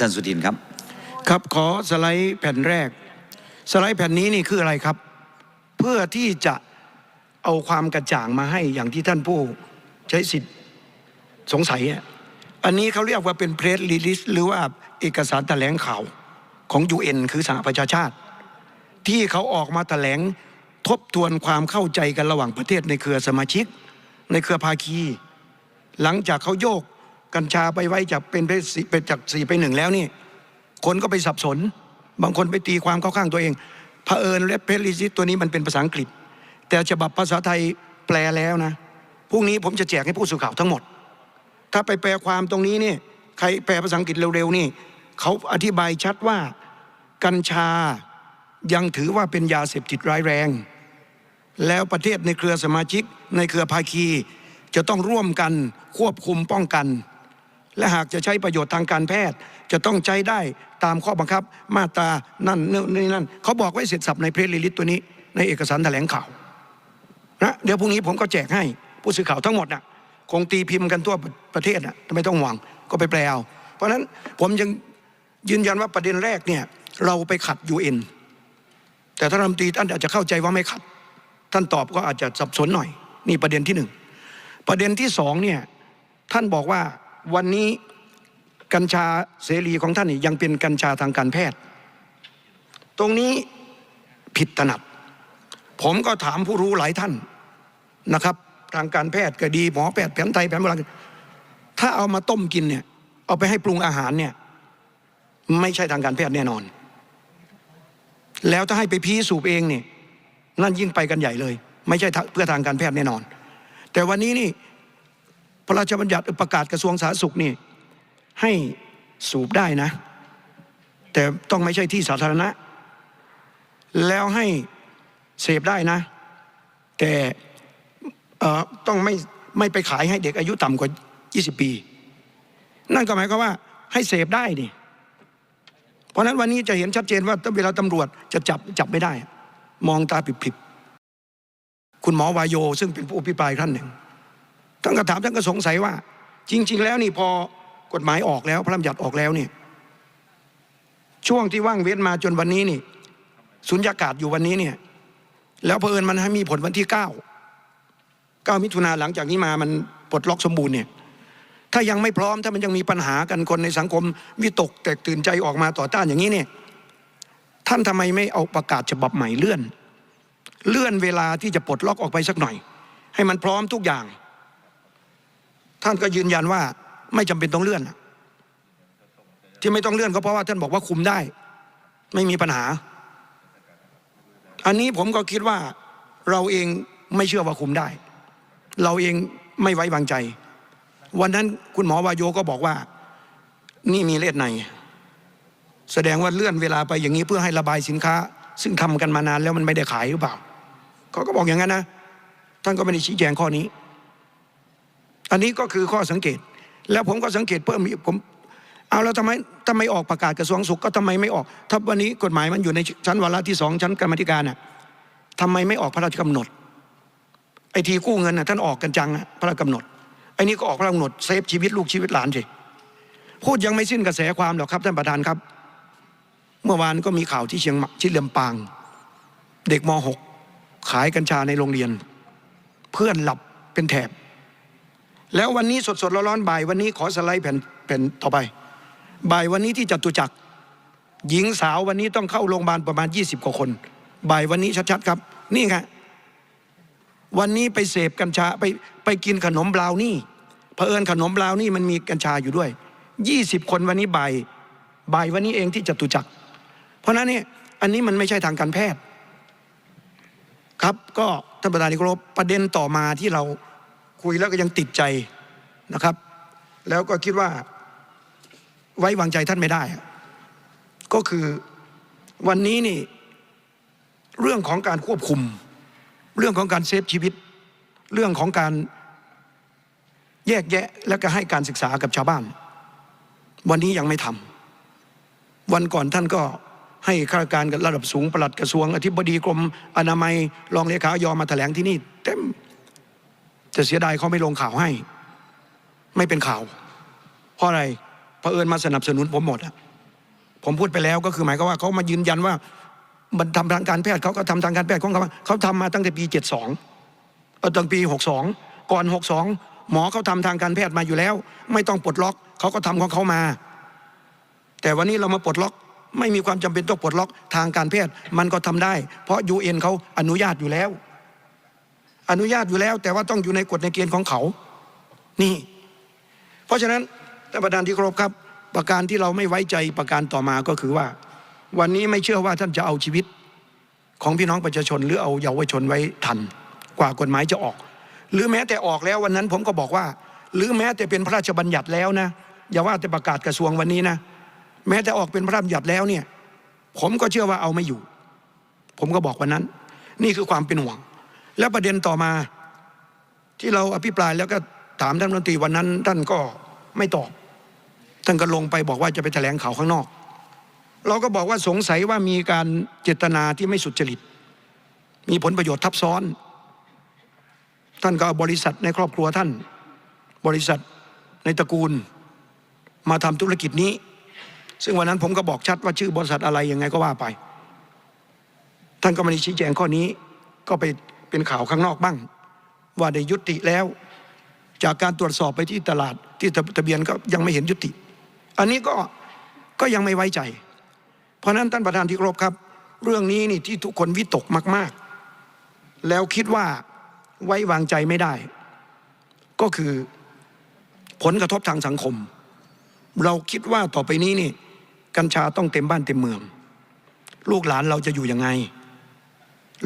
ท่านสุทินครับ ครับขอสไลด์แผ่นแรก สไลด์แผ่นนี้นี่คืออะไรครับ เพื่อที่จะเอาความกระจ่างมาให้อย่างที่ท่านผู้ใช้สิทธิ์สงสัย อันนี้เขาเรียกว่าเป็นเพรสรีลิสหรือว่าเอกสารแถลงข่าวของ UN คือสหประชาชาติ ที่เขาออกมาแถลงทบทวนความเข้าใจกันระหว่างประเทศในเครือสมาชิก ในเครือภาคี หลังจากเขาโยก กัญชาไปไว้จากเป็นเป็นจากสี่ไปหนึ่งแล้วนี่ คนก็ไปสับสน บางคนไปตีความเข้าข้างตัวเองเผอิญและเพลิซิตตัวนี้มันเป็นภาษาอังกฤษ แต่ฉบับภาษาไทยแปลแล้วนะพรุ่งนี้ผมจะแจกให้ผู้สื่อข่าวทั้งหมด ถ้าไปแปลความตรงนี้นี่ใครแปลภาษาอังกฤษเร็วๆนี่เขาอธิบายชัดว่ากัญชายังถือว่าเป็นยาเสพติดร้ายแรง แล้วประเทศในเครือสมาชิกในเครือภาคี จะต้องร่วมกันควบคุมป้องกัน และหากจะใช้ประโยชน์ทางการแพทย์จะต้องใช้ได้ตามข้อบังคับมาตรานั่นนี่นั่นเขาบอกไว้เสร็จสับในเพรสลิลิตตัวนี้ ในเอกสารแถลงข่าวนะเดี๋ยวพรุ่งนี้ผมก็แจกให้ผู้สื่อข่าวทั้งหมดน่ะคงตีพิมพ์กันทั่วประเทศน่ะไม่ต้องห่วงก็ไปแปลเอาเพราะฉะนั้นผมยังยืนยันว่าประเด็นแรกเนี่ยเราไปขัดยูเอ็นแต่ท่านรัฐมนตรีท่านอาจจะเข้าใจว่าไม่ขัด ท่านตอบก็อาจจะสับสนหน่อย นี่ประเด็นที่หนึ่งประเด็นที่สองเนี่ยท่านบอกว่า วันนี้กัญชาเสรีของท่านนี่ยังเป็นกัญชาทางการแพทย์ ตรงนี้ผิดถนัด ผมก็ถามผู้รู้หลายท่านนะครับ ทางการแพทย์ก็ดีหมอแพทย์แผนไทยแผนโบราณถ้าเอามาต้มกินเนี่ยเอาไปให้ปรุงอาหารเนี่ยไม่ใช่ทางการแพทย์แน่นอน แล้วถ้าให้ไปพีสูบเองเนี่ยนั่นยิ่งไปกันใหญ่เลย ไม่ใช่เพื่อทางการแพทย์แน่นอน แต่วันนี้นี่ ระราชบัญญัติประกาศกระทรวงสาธารณสุขนี่ให้สูบได้นะ แต่ต้องไม่ใช่ที่สาธารณะ แล้วให้เสพได้นะ แต่ต้องไม่ไม่ไปขายให้เด็กอายุต่ำกว่า 20 ปี นั่นก็หมายความว่าให้เสพได้นี่ เพราะนั้นวันนี้จะเห็นชัดเจนว่าเวลาตำรวจจะจับจับไม่ได้ มองตาผิบๆคุณหมอวายโยซึ่งเป็นผู้อภิปรายท่านหนึ่ง ท่านก็ถามท่านก็สงสัยว่า จริง ๆ แล้วนี่พอกฎหมายออกแล้วพระราชบัญญัติออกแล้วนี่ช่วงที่ว่างเว้นมาจนวันนี้นี่สุญญากาศอยู่วันนี้เนี่ย แล้วเผอิญมันให้มีผลวันที่เก้าเก้ามิถุนาหลังจากนี้มามันปลดล็อกสมบูรณ์เนี่ย ถ้ายังไม่พร้อมถ้ามันยังมีปัญหากันคนในสังคมวิตกแตกตื่นใจออกมาต่อต้านอย่างนี้เนี่ย ท่านทำไมไม่เอาประกาศฉบับใหม่เลื่อน เลื่อนเวลาที่จะปลดล็อกออกไปสักหน่อย ให้มันพร้อมทุกอย่าง ท่านก็ยืนยันว่าไม่จำเป็นต้องเลื่อน ที่ไม่ต้องเลื่อนก็เพราะว่าท่านบอกว่าคุมได้ ไม่มีปัญหา อันนี้ผมก็คิดว่าเราเองไม่เชื่อว่าคุมได้ เราเองไม่ไว้วางใจ วันนั้นคุณหมอวายโยก็บอกว่า นี่มีเลสใน แสดงว่าเลื่อนเวลาไปอย่างนี้เพื่อให้ระบายสินค้า ซึ่งทำกันมานานแล้วมันไม่ได้ขายหรือเปล่าเขาก็บอกอย่างนั้นนะ ท่านก็ไม่ได้ชี้แจงข้อนี้ อันนี้ก็คือข้อสังเกต แล้วผมก็สังเกตเพิ่มอีกผมเอาแล้วทำไมทำไมออกประกาศกระทรวงสุขก็ทำไมไม่ออก ถ้าวันนี้กฎหมายมันอยู่ในชั้นวาระที่สองชั้นกรรมธิการน่ะทำไมไม่ออกพระราชกำหนด ไอทีกู้เงินน่ะท่านออกกันจังพระราชกำหนดไอ้นี่ก็ออกพระราชกำหนดเซฟชีวิตลูกชีวิตหลานสิพูดยังไม่สิ้นกระแสความหรอกครับท่านประธานครับ เมื่อวานก็มีข่าวที่เชียงใหม่ที่ลำปาง เด็กม .6 ขายกัญชาในโรงเรียน เพื่อนหลับเป็นแถบ แล้ววันนี้สดๆร้อนๆบ่ายวันนี้ขอสไลด์แผ่นต่อไป บ่ายวันนี้ที่จตุจักร หญิงสาววันนี้ต้องเข้าโรงพยาบาลประมาณ 20 กว่าคน บ่ายวันนี้ชัดๆครับ นี่ไงวันนี้ไปเสพกัญชาไปไปกินขนมบราวนี่เผอิญขนมบราวนี่มันมีกัญชาอยู่ด้วย 20 คนวันนี้บ่ายบ่ายวันนี้เองที่จตุจักร เพราะฉะนั้นเนี่ยอันนี้มันไม่ใช่ทางการแพทย์ ครับก็ท่านประธานที่เคารพประเด็นต่อมาที่เรา คุยแล้วก็ยังติดใจนะครับ แล้วก็คิดว่าไว้วางใจท่านไม่ได้ ก็คือวันนี้นี่เรื่องของการควบคุม เรื่องของการเซฟชีวิต เรื่องของการแยกแยะและก็ให้การศึกษากับชาวบ้าน วันนี้ยังไม่ทำวันก่อนท่านก็ให้ข้าราชการระดับสูงปลัดกระทรวง อธิบดีกรมอนามัยรองเลขายอมาแถลงที่นี่ เต็ม จะเสียดายเขาไม่ลงข่าวให้ ไม่เป็นข่าว เพราะอะไรเผอิญมาสนับสนุนผมหมดอะผมพูดไปแล้วก็คือหมายความว่าเขามายืนยันว่า มันทำทางการแพทย์เขาก็ทำทางการแพทย์ของเขาเขาทำมาตั้งแต่ปี 72เออตั้งปี 62 ก่อน 62 หมอเขาทำทางการแพทย์มาอยู่แล้ว ไม่ต้องปลดล็อกเขาก็ทำของเขามา แต่วันนี้เรามาปลดล็อก ไม่มีความจำเป็นต้องปลดล็อกทางการแพทย์มันก็ทำได้ เพราะ UN เขาอนุญาตอยู่แล้ว อนุญาตอยู่แล้ว แต่ว่าต้องอยู่ในกฎในเกณฑ์ของเขา นี่ เพราะฉะนั้นท่านประธานที่เคารพครับ ประการที่เราไม่ไว้ใจประการต่อมาก็คือว่า วันนี้ไม่เชื่อว่าท่านจะเอาชีวิตของพี่น้องประชาชนหรือเอาเยาวชนไว้ทัน กว่ากฎหมายจะออก หรือแม้แต่ออกแล้ววันนั้นผมก็บอกว่า หรือแม้แต่เป็นพระราชบัญญัติแล้วนะอย่าว่าแต่ประกาศกระทรวงวันนี้นะแม้แต่ออกเป็นพระราชบัญญัติแล้วเนี่ย ผมก็เชื่อว่าเอาไม่อยู่ ผมก็บอกวันนั้น นี่คือความเป็นห่วง แล้วประเด็นต่อมาที่เราอภิปรายแล้วก็ถามท่านรัฐมนตรีวันนั้น ท่านก็ไม่ตอบท่านก็ลงไปบอกว่าจะไปแถลงข่าวข้างนอก เราก็บอกว่าสงสัยว่ามีการเจตนาที่ไม่สุจริต มีผลประโยชน์ทับซ้อน ท่านก็เอาบริษัทในครอบครัวท่าน บริษัทในตระกูล มาทำธุรกิจนี้ ซึ่งวันนั้นผมก็บอกชัดว่าชื่อบริษัทอะไรยังไงก็ว่าไป ท่านก็ไม่ได้ชี้แจงข้อนี้ก็ไป เป็นข่าวข้างนอกบ้าง ว่าได้ยุติแล้ว จากการตรวจสอบไปที่ตลาดที่ทะเบียนก็ยังไม่เห็นยุติ อันนี้ก็ก็ยังไม่ไว้ใจ เพราะนั้นท่านประธานที่เคารพครับ เรื่องนี้นี่ที่ทุกคนวิตกมาก ๆ แล้วคิดว่าไว้วางใจไม่ได้ ก็คือผลกระทบทางสังคม เราคิดว่าต่อไปนี้นี่ กัญชาต้องเต็มบ้านเต็มเมือง ลูกหลานเราจะอยู่ยังไง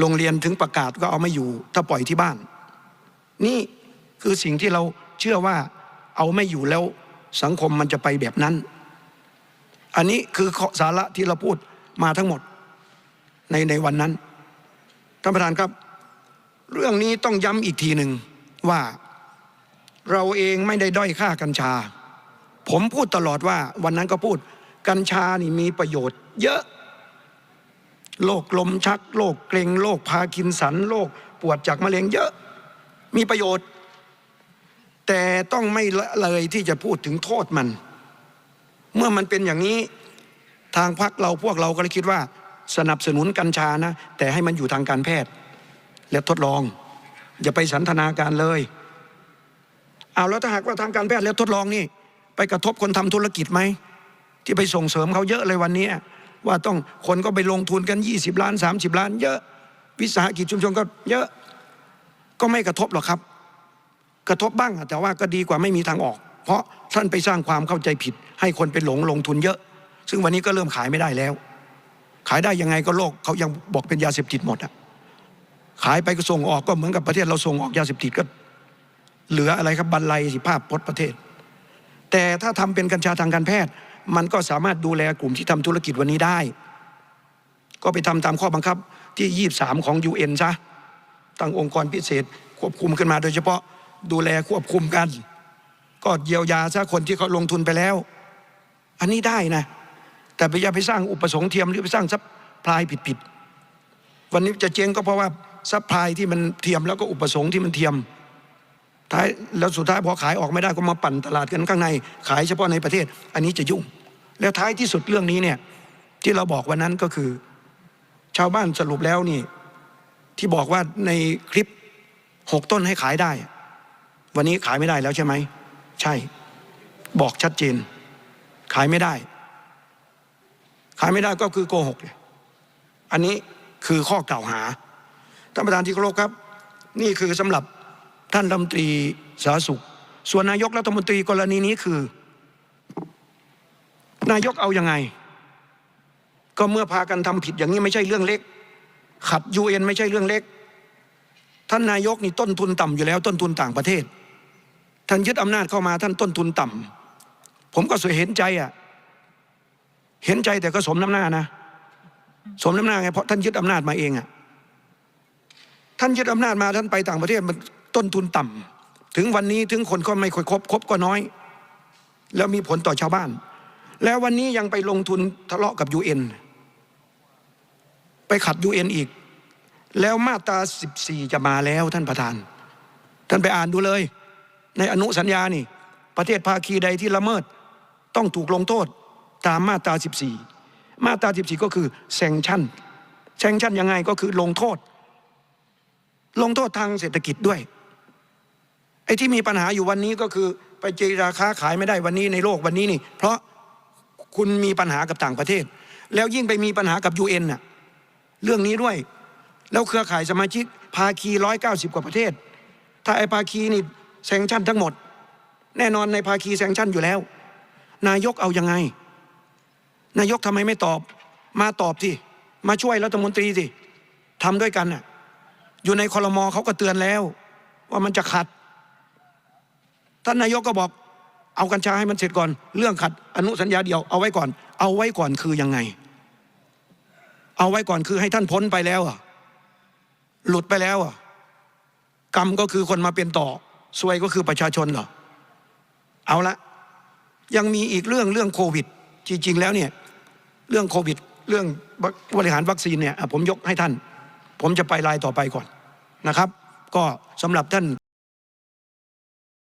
โรงเรียนถึงประกาศก็เอาไม่อยู่ ถ้าปล่อยที่บ้าน นี่คือสิ่งที่เราเชื่อว่าเอาไม่อยู่แล้วสังคมมันจะไปแบบนั้น อันนี้คือสาระที่เราพูดมาทั้งหมดในในวันนั้นท่านประธานครับ เรื่องนี้ต้องย้ำอีกทีหนึ่งว่าเราเองไม่ได้ด้อยค่ากัญชา ผมพูดตลอดว่าวันนั้นก็พูดกัญชานี่มีประโยชน์ เยอะ ลมชักโรคเกร็งโรคพาร์กินสันโรคปวดจากมะเร็งเยอะมีประโยชน์ แต่ต้องไม่ละเลยที่จะพูดถึงโทษมัน เมื่อมันเป็นอย่างนี้ทางพักเราพวกเราก็เลยคิดว่า สนับสนุนกัญชานะ แต่ให้มันอยู่ทางการแพทย์ และทดลอง อย่าไปสันทนาการเลยเอาแล้วถ้าหากว่าทางการแพทย์แล้วทดลองนี่ ไปกระทบคนทำธุรกิจไหม ที่ไปส่งเสริมเขาเยอะเลยวันนี้ ว่าต้องคนก็ไปลงทุนกัน 20 ล้าน 30 ล้าน เยอะ วิสาหกิจชุมชนก็เยอะก็ไม่กระทบหรอกครับ กระทบบ้าง แต่ว่าก็ดีกว่าไม่มีทางออก เพราะท่านไปสร้างความเข้าใจผิด ให้คนไปหลงลงทุนเยอะ ซึ่งวันนี้ก็เริ่มขายไม่ได้แล้ว ขายได้ยังไงก็โลกเขายังบอกเป็นยาเสพติดหมดอะขายไปก็ส่งออกก็เหมือนกับประเทศเราส่งออกยาเสพติดก็ เหลืออะไรครับบรรลัยสิภาพพจน์ประเทศ แต่ถ้าทำเป็นกัญชาทางการแพทย์ มันก็สามารถดูแลกลุ่มที่ทำธุรกิจวันนี้ได้ ก็ไปทำตามข้อบังคับที่ 23 ของ UN ซะตั้งองค์กรพิเศษควบคุมขึ้นมาโดยเฉพาะดูแลควบคุมกัน ก็เยียวยาซะคนที่เขาลงทุนไปแล้ว อันนี้ได้นะ แต่ไปอย่าไปสร้างอุปสงค์เทียมหรือไปสร้างซับพลายผิดๆวันนี้จะเจ๊งก็เพราะว่าซับพลายที่มันเทียมแล้วก็อุปสงค์ที่มันเทียมท้ายแล้วสุดท้ายพอขายออกไม่ได้ก็มาปั่นตลาดกันข้างใน ขายเฉพาะในประเทศ อันนี้จะยุ่ง แล้วท้ายที่สุดเรื่องนี้เนี่ยที่เราบอกวันนั้นก็คือ ชาวบ้านสรุปแล้วนี่ ที่บอกว่าในคลิปหกต้นให้ขายได้ วันนี้ขายไม่ได้แล้วใช่ไหม ใช่ บอกชัดเจน ขายไม่ได้ ขายไม่ได้ก็คือโกหกเลยอันนี้คือข้อกล่าวหาท่านประธานที่เคารพครับ นี่คือสำหรับท่านรัฐมนตรีสาธารณสุข ส่วนนายกรัฐมนตรีกรณีนี้คือ นายกเอายังไง ก็เมื่อพากันทำผิดอย่างนี้ไม่ใช่เรื่องเล็ก ขัดยูเอ็นไม่ใช่เรื่องเล็ก ท่านนายกนี่ต้นทุนต่ำอยู่แล้ว ต้นทุนต่างประเทศ ท่านยึดอำนาจเข้ามาท่านต้นทุนต่ำผมก็สวยเห็นใจอะเห็นใจแต่ก็สมน้ำหน้านะ สมน้ำหน้าไงเพราะท่านยึดอำนาจมาเองอะท่านยึดอำนาจมาท่านไปต่างประเทศมันต้นทุนต่ำถึงวันนี้ถึงคนก็ไม่ค่อยครบครบก็น้อย แล้วมีผลต่อชาวบ้าน แล้ววันนี้ยังไปลงทุนทะเลาะกับยูเอ็นไปขัดยูเอ็นอีก แล้วมาตราสิบสี่จะมาแล้วท่านประธาน ท่านไปอ่านดูเลย ในอนุสัญญานี่ ประเทศภาคีใดที่ละเมิด ต้องถูกลงโทษตามมาตราสิบสี่มาตรา 14 ก็คือแซงชั่นแซงชั่นยังไงก็คือลงโทษ ลงโทษทางเศรษฐกิจด้วยไอ้ที่มีปัญหาอยู่วันนี้ก็คือไปเจราค้าขายไม่ได้วันนี้ในโลกวันนี้นี่ เพราะ คุณมีปัญหากับต่างประเทศ แล้วยิ่งไปมีปัญหากับยูเอ็นน่ะเรื่องนี้ด้วย แล้วเครือข่ายสมาชิกภาคีร้อยเก้าสิบกว่าประเทศ ถ้าไอ้ภาคีนี่แซงชั่นทั้งหมด แน่นอนในภาคีแซงชั่นอยู่แล้ว นายกเอายังไง นายกทำไมไม่ตอบ มาตอบสิมาช่วยรัฐมนตรีสิทำด้วยกันน่ะอยู่ในคอรมอเขาก็เตือนแล้ว ว่ามันจะขัด ท่านนายกก็บอก เอากัญชาให้มันเสร็จก่อน เรื่องขัดอนุสัญญาเดียวเอาไว้ก่อน เอาไว้ก่อนคือยังไง เอาไว้ก่อนคือให้ท่านพ้นไปแล้วอะ หลุดไปแล้วอะ กรรมก็คือคนมาเป็นต่อซวยก็คือประชาชนเหรอเอาละยังมีอีกเรื่องเรื่องโควิด จริง ๆ แล้วเนี่ย เรื่องโควิด เรื่องบริหารวัคซีนเนี่ยผมยกให้ท่าน ผมจะไปรายต่อไปก่อนนะครับ ก็สำหรับท่าน